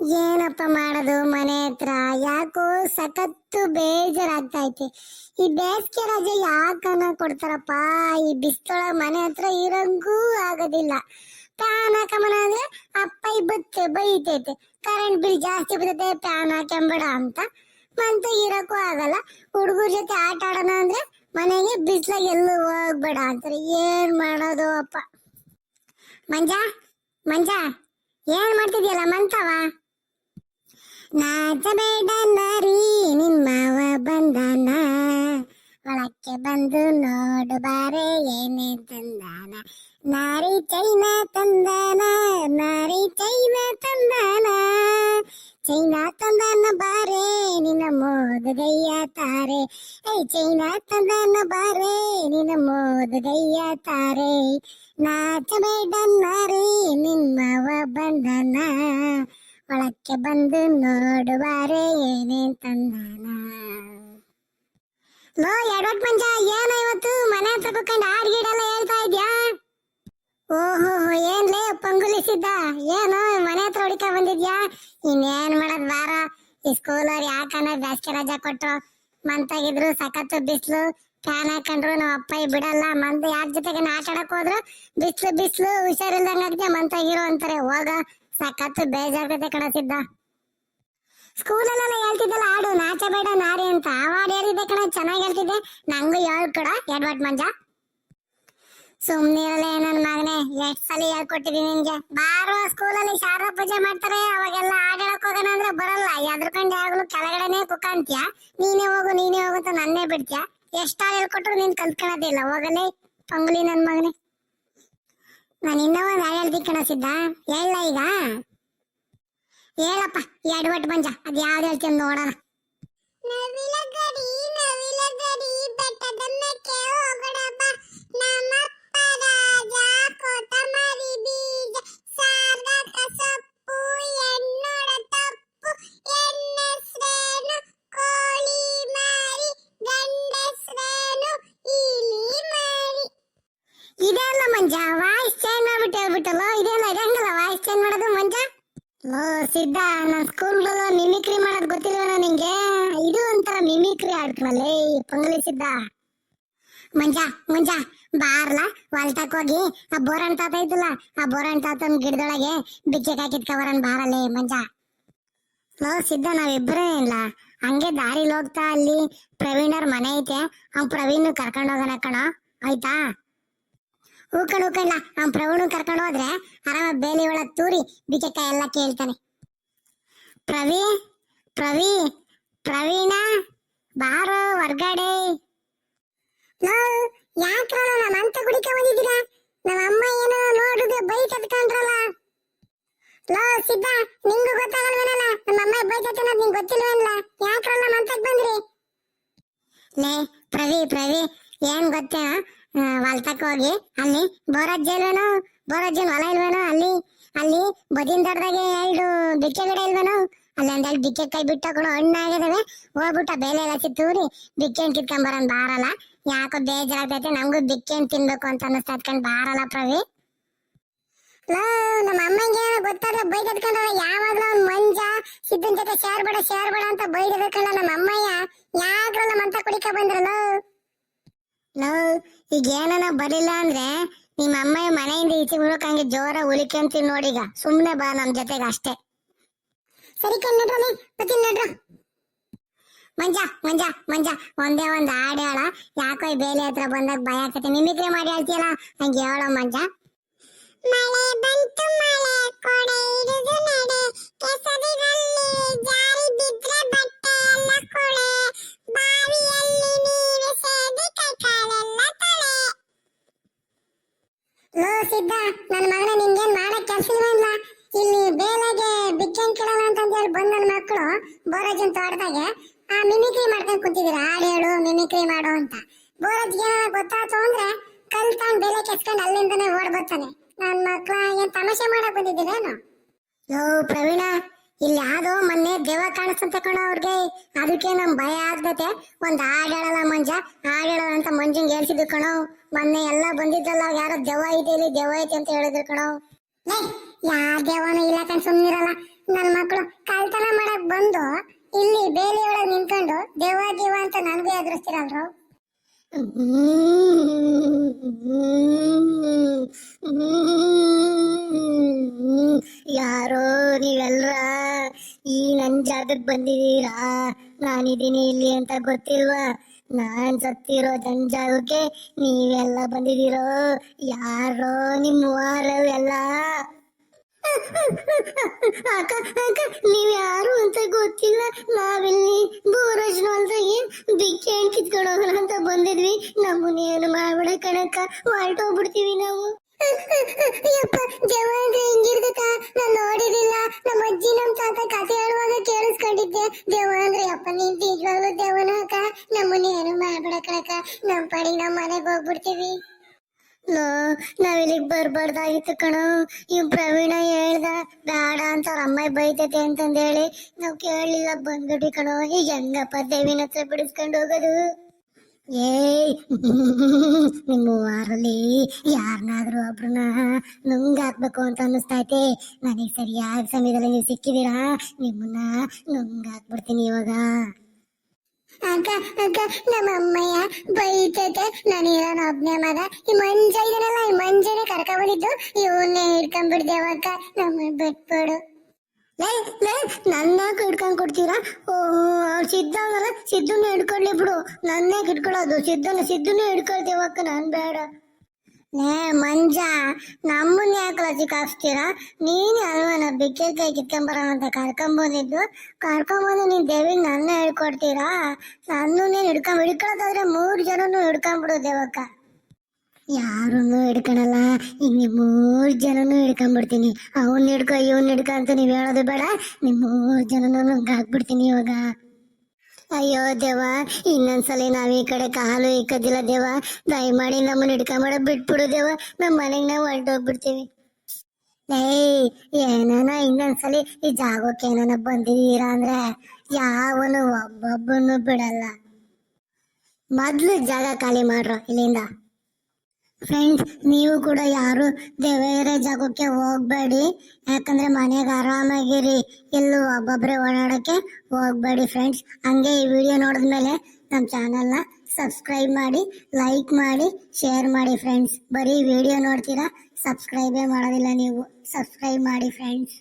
ಏನಪ್ಪ ಮಾಡೋದು ಮನೆ ಹತ್ರ? ಯಾಕೋ ಸಖತ್ತು ಬೇಜಾರಾಗ್ತೈತಿ ಈ ಬೇಸಿಗೆ ರಜೆ ಯಾಕನ ಕೊಡ್ತಾರಪ್ಪ? ಈ ಬಿಸ್ತೊಳಗ್ ಮನೆ ಹತ್ರ ಇರಂಗೂ ಆಗೋದಿಲ್ಲ. ಫ್ಯಾನ್ ಹಾಕಮನ ಅಂದ್ರೆ ಅಪ್ಪ ಬತ್ತೆ ಬೈತೈತೆ. ಕರೆಂಟ್ ಬಿಲ್ ಜಾಸ್ತಿ ಬರ್ತೈತೆ ಫ್ಯಾನ್ ಹಾಕೊಂಬೇಡ ಅಂತ. ಮಂತ ಇರಕ್ಕೂ ಆಗಲ್ಲ. ಹುಡುಗರ ಜೊತೆ ಆಟ ಆಡೋಣ ಅಂದ್ರೆ ಮನೆಗೆ ಬಿಸ್ಲಾಗ ಎಲ್ಲೂ ಹೋಗ್ಬೇಡ ಅಂತಾರೆ. ಏನ್ ಮಾಡೋದು ಅಪ್ಪ? ಮಂಜ ಮಂಜ, ಏನ್ ಮಾಡ್ತಿದ್ಯಲ್ಲ ಮಂತವ? ನಾಚಬೇಡ ನರಿ ನಿಮ್ಮವ ಬಂದನ ಒಳಕ್ಕೆ ಬಂದು ನೋಡು ಬಾರೆ ಏನೇ ತಂದಾನ ನಾರಿ ಚೈನ ತಂದಾನ ನಾರಿ ಚೈನ ತಂದಾನ ಚೈನಾ ತಂದಾನ ಬಾರೆ ನಿನ್ನ ಮೋದಗಯ್ಯ ತಾರೆ ಐ ಚೈನಾ ತಂದಾನ ಬಾರೆ ನಿನ್ನ ಮೋದಗಯ್ಯ ತಾರೆ ನಾಚಬೇಡ ನಾರಿ ನಿಮ್ಮವ ಬಂದನ ಒಳಕ್ಕೆ ಬಂದು ನೋಡುವಾರೆ ಏನೇನ್ ತಂದಾನ ಲೋ ಎಡವಟ್ ಮಂಜ, ಏನ ಇವತ್ತು? ಮನೆ ಹತ್ರ ಕುತ್ಕೊಂಡು ಹಾಡ್ಗೀಡೆಲ್ಲ ಹೇಳ್ತಾ ಇದ್ಯಾ? ಓಹೋ ಏನ್ಲೇ ಪಂಗುಲಿಸಿದ್ದ? ಏನು, ಮನೆ ಹತ್ರ ಹುಡುಕ ಬಂದಿದ್ಯಾ? ಇನ್ನೇನ್ ಮಾಡೋದ್ ಬಾರ? ಈ ಸ್ಕೂಲವ್ರು ಯಾಕನ ಬ್ಯಾಸ್ಗೆ ರಜಾ ಕೊಟ್ರು. ಮಂತಾಗಿದ್ರು, ಸಖತ್ತು ಬಿಸ್ಲು. ಫ್ಯಾನ್ ಹಾಕೊಂಡ್ರು ನಮ್ಮ ಅಪ್ಪ ಬಿಡಲ್ಲ. ಮಂತ ಯಾರ ಜೊತೆಗೆ ಆಟ ಆಡಕ್ ಹೋದ್ರು? ಬಿಸ್ಲು ಬಿಸ್ಲು, ಹುಷಾರಿಲ್ದಂಗ ಮಂತಾಗಿರು ಅಂತಾರೆ. ಹೋಗ. ಸಖತ್ತು ಬೇಜಾರ್ಗತೆ ಕಣಸಿದ್ದ ಸ್ಕೂಲಲ್ಲೆಲ್ಲ ಹೇಳ್ತಿದ್ದಲ್ಲ ಹಾಡು ನಾಚಬೇಡ ನಾರಿ ಅಂತ. ಆ ಹಾಡು ಹೇಳಿದ್ದೆ ಕಣ, ಚೆನ್ನಾಗಿ ಹೇಳ್ತಿದ್ದೆ. ನಂಗು ಹೇಳ್ ಕೂಡ, ಎಡ್ವರ್ಡ್ ಮಂಜ. ಸುಮ್ನಿರಲೇ ನನ್ನ ಮಗನೇ, ಎಷ್ಟ್ ಸಲ ಹೇಳ್ಕೊಟ್ಟಿದೀನಿ ನಿಂಗೆ ಬಾರೋ, ಸ್ಕೂಲಲ್ಲಿ ಶಾರದಾ ಪೂಜೆ ಮಾಡ್ತಾರೆ, ಅವಾಗೆಲ್ಲ ಆಡಾಡಕ್ ಹೋಗೋಣ ಅಂದ್ರೆ ಬರಲ್ಲ. ಎದ್ರಕೊಂಡು ಯಾವಾಗ್ಲೂ ಕೆಳಗಡೆನೆ ಕುಕಾಂತ್ಯ ನೀನೇ ಹೋಗು ನೀನೇ ಹೋಗು ಅಂತ ನನ್ನೇ ಬಿಡ್ತ್ಯಾ. ಎಷ್ಟ್ ಹಾಳು ಹೇಳ್ಕೊಟ್ರು ನೀನ್ ಕಲ್ತ್ಕೊಳೋದಿಲ್ಲ ಹೋಗಲೇ, ಪಂಗುಲಿ ನನ್ ಮಗನೇ. ನಾನು ಇನ್ನೂ ಒಂದು ಹಾಡು ಹೇಳ್ತಿ ಕಣಸಿದ್ದ? ಹೇಳ ಈಗ? ಹೇಳಪ್ಪ ಎಡವಟ್ಟು ಮಂಜ ಅದು ಯಾವ್ದು ಹೇಳ್ತೀನಿ ನೋಡೋಣ. ಹೇಳ್ಬಿಟ್ಟಲ್ಲ ಇದೆಲ್ಲ ಇದಂಗಲ್ಲ ವಾಯ್ಸ್ ಚೇಂಜ್ ಮಾಡೋದು ಮಂಜ ಓ ಸಿದ್ಧ ಸ್ಕೂಲ್ ಸ್ಕೂಲ್ಗಳು ಮಿಮಿಕ್ರಿ ಮಾಡೋದು ಗೊತ್ತಿಲ್ವಾ ನಿಂಗೆ? ಇದು ಒಂಥರ ಮಿಮಿಕ್ರಿ ಅಲ್ಲಿ ಪೊಂಗಲಿ ಸಿದ್ಧ. ಮಂಜ ಮಂಜ ಬಾರ್ಲ? ಹೊಲ್ತಕ್ ಹೋಗಿ, ಆ ಬೋರನ್ ತಾತ ಇದ್ದಲ್ಲ, ಆ ಬೋರನ್ ತಾತನ್ ಗಿಡದೊಳಗೆ ಬಿಚ್ಚೆ ಹಾಕಿದ್ ಕವರನ್ ಬಾರಲೇ ಮಂಜ ಲೋ, ಸಿದ್ಧ ನಾವಿಬ್ಬರೇ ಇಲ್ಲ. ಹಂಗೆ ದಾರಿಲಿ ಹೋಗ್ತಾ ಅಲ್ಲಿ ಪ್ರವೀಣರ್ ಮನೆ ಐತೆ. ಅವ್ನ್ ಪ್ರವೀಣ್ ಕರ್ಕೊಂಡ್ ಹೋಗೋಣ ಕಣ. ಆಯ್ತಾ? ಹೂಕಂಡ್ ಹೂಕಣ್ಣ ಅವ್ನ್ ಪ್ರವೀಣ್ ಕರ್ಕೊಂಡು ಹೋದ್ರೆ ಆರಾಮ ಬೇಲಿ ಒಳಗ್ ತೂರಿ ಬಿಚ್ಚಕಾಯಿ ಎಲ್ಲ ಕೇಳ್ತಾನೆ. ಪ್ರವಿ ಪ್ರವಿ, ಪ್ರವೀಣ, ಬಾರೋ ಹೊರ್ಗಡೆ. ಯಾಕ್ರಲ್ಲ ನಮ್ಮ ಅಂತ ಕುಡಿಕ ಬಂದಿದ್ದೀರ ನಮ್ಮ ಅಮ್ಮ ಏನೋ ನೋಡಿದ್ರೆ ಬೈಕ್ ಕತ್ಕೊಂಡ್ರಲ್ಲ ಲೋ ಸಿದ್ಧ ನಿಂಗೂ ಗೊತ್ತಾಗಲ್ವೇನಲ್ಲ? ನಮ್ಮ ಅಮ್ಮ ಬೈಕ್ ಕತ್ತನದ್ ನಿಂಗೆ ಗೊತ್ತಿಲ್ವೇನಲ್ಲ? ಯಾಕ್ರಲ್ಲ ಮಂತಕ್ ಬಂದ್ರಿ? ಲೇ, ಪ್ರವಿ ಪ್ರವಿ, ಏನ್ ಗೊತ್ತಾ ಹೊಲ್ತಕ್ ಹೋಗಿ ಅಲ್ಲಿ ಬೋರಜ್ಜ ಇಲ್ವೇನೋ ಬೋರಜ್ಜನ್ ಹೊಲ ಇಲ್ವೇನೋ, ಅಲ್ಲಿ ಅಲ್ಲಿ ಬದಿನ ದಡದಾಗೆ ಎರಡು ಬಿಕ್ಕೆ ಗಿಡ ಇಲ್ವೇನೋ, ಅಲ್ಲಿ ಒಂದೆರಡು ಬಿಕ್ಕೆ ಕೈ ಬಿಟ್ಟು ಕೂಡ ಹಣ್ಣಾಗಿದಾವೆ ಹೋಗ್ಬಿಟ್ಟ, ಬೇಲೆ ಎಲ್ಲ ಸಿತ್ತೂರಿ ಬಿಕ್ಕೆ ಕಿತ್ಕೊಂಡ್ ಬಾರಲ್ಲ. ಯಾಕೋ ಬೇಜಾರಾಗ್ತೈತೆ ನಮಗೂ ಬಿಕ್ಕೆ ತಿನ್ಬೇಕು ಅಂತ ಅನ್ನಿಸ್ತಾ ಇದ್ಕೊಂಡ್ ಬಾರಲ್ಲ ಪ್ರವಿ ನಮ್ಮ ಅಮ್ಮಂಗೆ ಏನೋ ಗೊತ್ತಾದ್ರೆ ಬೈಕ್ ಯಾವಾಗ್ಲೂ ಅವ್ನ್ ಮಂಜ ಸಿದ್ದನ್ ಜೊತೆ ಸೇರ್ಬೇಡ ಸೇರ್ಬೇಡ ಅಂತ ಬೈದಿರ್ಬೇಕಲ್ಲ ನಮ್ಮ ಅಮ್ಮಯ್ಯ. ಯಾಕ್ರಲ್ಲ ಮಂತ ಕುಡಿಕ ಬಂದ್ರಲ್ಲ ಲೋ ಈಗ ಏನನ ಬರಲಿಲ್ಲ ಅಂದ್ರೆ ನಿಮ್ಮ ಅಮ್ಮಯ್ಯ ಮನೆಯಿಂದ ಈಚೆ ಹಂಗೆ ಜೋರ ಉಳಿಕೊಂತೀನಿ ನೋಡೀಗ ಸುಮ್ಮನೆ ಬಾ ನಮ್ಮ ಜೊತೆಗೆ ಅಷ್ಟೇ. ಸರಿ ಕಣ್ಣಿಡ್ರಲಿ ಬತ್ತೀನಿ ನಡ್ರು. ಮಂಜ ಮಂಜ ಮಂಜ. ಒಂದೇ ಒಂದ್ ಹಾಡು ಹೇಳ. ಯಾಕೋ ಬೇಲಿ ಹತ್ರ ಬಂದಾಗ ಭಯ ಆಗ್ತೈತೆ. ಮಿಮಿಕ್ರಿ ಮಾಡಿ ಹೇಳ್ತೀಯಲ್ಲ? ಹಂಗೆ ಹೇಳೋ ಮಂಜ. ಮಳೆ ಬಂತು, ಮಳೆ ಕೊಡೆ ಹಿಡಿದು ನಡೆ. ಕೆಸರಿನಲ್ಲಿ ಜಾರಿ ಬಿದ್ರೆ ಬಟ್ಟೆ ಎಲ್ಲ ಕೊಳೆ ಬಾವಿಯಲ್ಲಿ ನೀರು ಸೇದಿ ಕೈ ಕಾಲೆಲ್ಲ ತೊಳೆ ಲೋ ನನ್ನ ಮಗನ ನಿನ್ಗೇನ್ ಮಾಡಕ್ ಕೆಲ್ಸ ಇಲ್ಲ. ಇಲ್ಲಿ ಬೇಲೆಗೆ ಬಿಕ್ಕನ್ ಕೇಳೋಣ ಅಂತ ಹೇಳಿ ಬಂದ ನನ್ನ ಮಕ್ಕಳು ಬೋರಜನ್ ತೋಟದಾಗೆ ಆ ಮಿಮಿಕ್ರಿ ಮಾಡ್ಕೊಂಡು ಕುಂತಿದ್ದೀರ? ಹಾಡು ಹೇಳು ಮಿಮಿಕ್ರಿ ಮಾಡು ಅಂತ. ಬೋರಜ್ಗೆ ಗೊತ್ತಾಯ್ತು ಅಂದ್ರೆ ಕಲ್ ತಗೊಂಡ್ ಬೆಲೆ ಕೆಸ್ಕೊಂಡು ಅಲ್ಲಿಂದನೇ ಓಡ್ ಬರ್ತಾನೆ ನನ್ನ ಮಕ್ಳ ಏನ್ ತಮಾಷೆ ಮಾಡಕ್ ಬಂದಿದ್ದೀರೇನು? ಯೋ ಪ್ರವೀಣ ಇಲ್ಲಿ ಯಾವ್ದೋ ಮೊನ್ನೆ ದೆವ್ವ ಕಾಣಿಸ್ತಂತೆ ಕಣ ಅವ್ರಿಗೆ. ಅದಕ್ಕೆ ನಮ್ ಭಯ ಆಗ್ತತೆ. ಒಂದ್ ಹಾಡಾಡಲ್ಲ ಮಂಜ, ಹಾಡಾಡಲ್ಲ ಅಂತ ಮಂಜಂಗ್ ಹೇಳ್ಸಿದ್ರು ಕಣೋ. ಮೊನ್ನೆ ಎಲ್ಲ ಬಂದಿದ್ದಲ್ಲ ಯಾರೋ ದೆವ್ವ ಐತೆ ಇಲ್ಲಿ ದೆವ್ವ ಐತೆ ಅಂತ ಹೇಳಿದ್ರು ಕಣೋ. ಯಾ ದೆವ್ವನೂ ಇಲ್ಲ ಕಣ್, ಸುಮ್ನಿರಲ್ಲ. ನನ್ ಮಕ್ಕಳು ಕಳ್ತನ ಮಾಡಕ್ ಬಂದು ಇಲ್ಲಿ ಬೇಲಿ ಒಳಗ್ ನಿಂತ್ಕೊಂಡು ದೇವ ದೇವ ಅಂತ ನನ್ಗೆ ಎದುರಿಸ್ತಿರಲ್ರು. ಯಾರೋ ನೀವೆಲ್ರ ಈ ನನ್ ಜಾಗಕ್ಕೆ ಬಂದಿದ್ದೀರಾ? ನಾನಿದ್ದೀನಿ ಇಲ್ಲಿ ಅಂತ ಗೊತ್ತಿಲ್ವಾ? ನಾನ್ ಸತ್ತಿರೋ ನನ್ ಜಾಗಕ್ಕೆ ನೀವೆಲ್ಲ ಬಂದಿದ್ದೀರೋ? ಯಾರೋ ನಿಮ್ಮ ವಾರವೆಲ್ಲ? ಅಕ್ಕ ಅಕ್ಕ, ನೀವ್ ಯಾರು ಅಂತ ಗೊತ್ತಿಲ್ಲ. ನಾವಿಲ್ಲಿ ಬೋರಜ್ನು ಏನ್ ಬಿಕ್ಕೆ ಹಣ್ಣ್ ಕಿತ್ಕೊಂಡು ಹೋಗೋಣ ಅಂತ ಬಂದಿದ್ವಿ. ನಮ್ಮನ್ನ ಮಾಡ್ಬೇಡ ಕಣಕ್ಕ ಹೊರಟೋಗ್ಬಿಡ್ತೀವಿ ನಾವು. ಯಪ್ಪ ದೇವ ಅಂದ್ರೆ ಹಿಂಗಿರ್ತದ ನಾನ್ ನೋಡಿದಿಲ್ಲ ನಮ್ಮ ಅಜ್ಜಿ ನಮ್ ತಾತ ಕಥೆ ಹೇಳುವಾಗ ಕೇಳಿಸ್ಕೊಂಡಿದ್ದೆ. ದೇವ ಅಂದ್ರೆ ಯಪ್ಪ, ನೀನ್ ನಿಜವಾಗ್ಲೂ ದೇವನ ಅಕ್ಕ? ನಮ್ಮನ್ನ ಏನು ಮಾಡ್ಬೇಡ ಕಣಕ್ಕ. ನಮ್ ಪಡಿ ನಮ್ ಮನೆಗೆ ಹೋಗ್ಬಿಡ್ತೀವಿ. ಲೋ ನಾವಿಲ್ಲಿಗ್ ಬರ್ಬಾರ್ದಾಗಿತ್ತು ಕಣೋ. ಇವ್ ಪ್ರವೀಣ ಹೇಳ್ದ ಬೇಡ ಅಂತ ಅವ್ರ ಅಮ್ಮ ಬೈತೈತೆ ಅಂತಂದ್ ಹೇಳಿ ನಾವ್ ಕೇಳಲಿಲ್ಲ ಬಂದ್ಬಿಟ್ವಿ ಕಣೋ. ಈಗ ಹೆಂಗಪ್ಪ ದೇವಿನ ಹತ್ರ ಬಿಡಿಸ್ಕೊಂಡು ಹೋಗೋದು? ಏಯ್ ನಿಮ್ಮ ವಾರಲ್ಲಿ ಯಾರನ್ನಾದ್ರೂ ಒಬ್ರನ್ನ ನುಂಗಾಕ್ಬೇಕು ಅಂತ ಅನ್ನಿಸ್ತೈತೆ ನನಗೆ ಸರಿಯಾದ ಸಮಯದಲ್ಲಿ ನೀವು ಸಿಕ್ಕಿದೀರಾ? ನಿಮ್ಮನ್ನ ನುಂಗಾಕ್ಬಿಡ್ತೀನಿ ಇವಾಗ. ಅಕ್ಕ ಅಕ್ಕ ನಮ್ಮ ಅಮ್ಮಯ್ಯ ಬೈತೈತೆ ನಾನಿರೋನ ಒಬ್ನೇ ಮಗ. ಈ ಮಂಜ ಇದನ್ನಲ್ಲ ಈ ಮಂಜನೇ ಕರ್ಕ ಬಂದಿದ್ದು ಇವನ್ನೇ ಹಿಡ್ಕೊಂಡ್ಬಿಡ್ದೇವ ಅಕ್ಕ. ನಮ್ಮ ಬಿಟ್ಬಿಡು. ಲೇ ಲೇ, ನನ್ನ ಹಿಡ್ಕೊಂಡ್ ಕೊಡ್ತೀರಾ? ಓ, ಅವ್ರು ಸಿದ್ಧ ಸಿದ್ಧನ ಹಿಡ್ಕೊಳ್ಳಿ ಬಿಡು. ನನ್ನೇ ಹಿಡ್ಕೊಳ್ಳೋದು ಸಿದ್ಧನ ಸಿದ್ಧನ ಹಿಡ್ಕೊಳ್ತೀವಕ್ಕ ನಾನ್ ಬೇಡ. ಲೇ, ಮಂಜ, ನಮ್ಮನ್ನ ಯಾಕೆ ಸಿಕ್ಕಾಕ್ಸ್ತೀರಾ ನೀನೇ ಅಲ್ವನ ಬಿಕ್ಕೆ ಕೈ ಕಿತ್ಕೊಂಬರ ಅಂತ ಕರ್ಕೊಂಬಂದಿದ್ದು ಕರ್ಕೊಂಬಂದು ನೀನ್ ದೇವಿಗೆ ನನ್ನ ಹೇಳ್ಕೊಡ್ತೀರಾ? ನಾನು ನೀನ್ ಹಿಡ್ಕೊಂಡ್ ಹಿಡ್ಕೊಳಕಾದ್ರೆ ಮೂರು ಜನನು ಹಿಡ್ಕೊಂಡ್ಬಿಡು ದೇವಕ್ಕ. ಯಾರನ್ನು ಹಿಡ್ಕೊಳಲ್ಲ. ಈಗ ನೀವು ಮೂರು ಜನನು ಹಿಡ್ಕೊಂಡ್ಬಿಡ್ತೀನಿ ಅವನ್ ಹಿಡ್ಕೊ, ಇವನ್ ಹಿಡ್ಕೊ ಅಂತ ನೀವು ಹೇಳೋದು ಬೇಡ. ನಿಮ್ಮ ಮೂರು ಜನನು ಹಾಕ್ಬಿಡ್ತೀನಿ ಇವಾಗ. ಅಯ್ಯೋ ದೇವ ಇನ್ನೊಂದ್ಸಲ ನಾವ್ ಈ ಕಡೆ ಕಾಲು ಇಕ್ಕದಿಲ್ಲ ದೇವ ದಯಮಾಡಿ ನಮ್ಮನ್ನ ಹಿಡ್ಕೊಂಬೇಡ, ಬಿಟ್ಬಿಡು ದೇವ ನಮ್ಮ ಮನೆಗ್ ನಾವ್ ಹೊರಟೋಗ್ಬಿಡ್ತೀವಿ. ಏಯ್ ಏನಾನ ಇನ್ನೊಂದ್ಸಲಿ ಈ ಜಾಗಕ್ಕೆ ಏನಾನ ಬಂದಿದ್ದೀರಾ ಅಂದ್ರೆ ಯಾವನು ಒಬ್ಬೊಬ್ಬನು ಬಿಡಲ್ಲ. ಮೊದ್ಲು ಜಾಗ ಖಾಲಿ ಮಾಡ್ರ ಇಲ್ಲಿಂದ. ಫ್ರೆಂಡ್ಸ್ ನೀವು ಕೂಡ ಯಾರು ಬೇರೆ ಜಾಗಕ್ಕೆ ಹೋಗ್ಬೇಡಿ. ಯಾಕಂದ್ರೆ ಮನೆಗೆ ಆರಾಮಾಗಿರಿ. ಎಲ್ಲೂ ಒಬ್ಬೊಬ್ಬರೇ ಓಡಾಡಕ್ಕೆ ಹೋಗ್ಬೇಡಿ ಫ್ರೆಂಡ್ಸ್ ಹಂಗೆ ಈ ವಿಡಿಯೋ ನೋಡಿದ್ಮೇಲೆ ನಮ್ಮ ಚಾನಲ್ನ ಸಬ್ಸ್ಕ್ರೈಬ್ ಮಾಡಿ ಲೈಕ್ ಮಾಡಿ ಶೇರ್ ಮಾಡಿ ಫ್ರೆಂಡ್ಸ್ ಬರೀ ವಿಡಿಯೋ ನೋಡ್ತೀರಾ? ಸಬ್ಸ್ಕ್ರೈಬೇ ಮಾಡೋದಿಲ್ಲ ನೀವು. ಸಬ್ಸ್ಕ್ರೈಬ್ ಮಾಡಿ ಫ್ರೆಂಡ್ಸ್